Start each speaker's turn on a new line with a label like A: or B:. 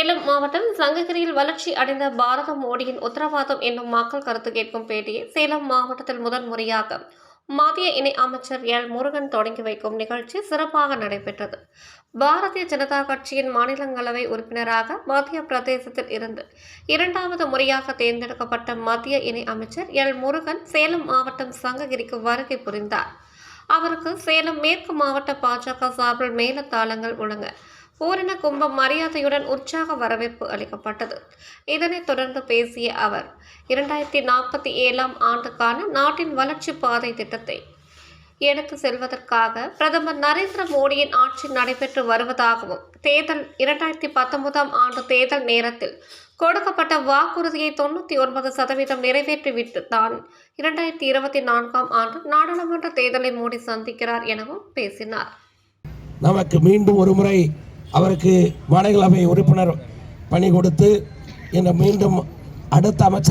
A: சேலம் மாவட்டம் சங்ககிரியில் வளர்ச்சி அடைந்த பாரத மோடியின் உத்தரவாதம் என்னும் மக்கள் கருத்து கேட்கும் பேட்டியை சேலம் மாவட்டத்தில் முதன் முறையாக மத்திய இணை அமைச்சர் எல். முருகன் தொடங்கி வைக்கும் நிகழ்ச்சி சிறப்பாக நடைபெற்றது. பாரதிய ஜனதா கட்சியின் மாநிலங்களவை உறுப்பினராக மத்திய பிரதேசத்தில் இருந்து இரண்டாவது முறையாக தேர்ந்தெடுக்கப்பட்ட மத்திய இணை அமைச்சர் எல். முருகன் சேலம் மாவட்டம் சங்ககிரிக்கு வருகை புரிந்தார். அவருக்கு சேலம் மேற்கு மாவட்ட பாஜக சார்பில் மேலத்தாளங்கள் முழங்க பூரண கும்பம் மரியாதையுடன் உற்சாக வரவேற்பு அளிக்கப்பட்டது. இதனைத் தொடர்ந்து பேசிய அவர் இரண்டாயிரத்தி நாற்பத்தி ஏழாம் ஆண்டுக்கான நாட்டின் வளர்ச்சி பாதை திட்டத்தை எடுத்து செல்வதற்காக பிரதமர் நரேந்திர மோடியின் ஆட்சி நடைபெற்று வருவதாகவும் தேர்தல் இரண்டாயிரத்தி பத்தொன்பதாம் ஆண்டு தேர்தல் நேரத்தில் கொடுக்கப்பட்ட வாக்குறுதியை தொண்ணூற்றி ஒன்பது சதவீதம் நிறைவேற்றிவிட்டு தான் இரண்டாயிரத்தி இருபத்தி நான்காம் ஆண்டு நாடாளுமன்ற தேர்தலை மோடி சந்திக்கிறார் எனவும் பேசினார்.
B: நமக்கு மீண்டும் ஒரு முறை அவருக்கு மாநிலங்களவை உறுப்பினர் பணி கொடுத்து இந்த மீண்டும் அடுத்த அமைச்சர்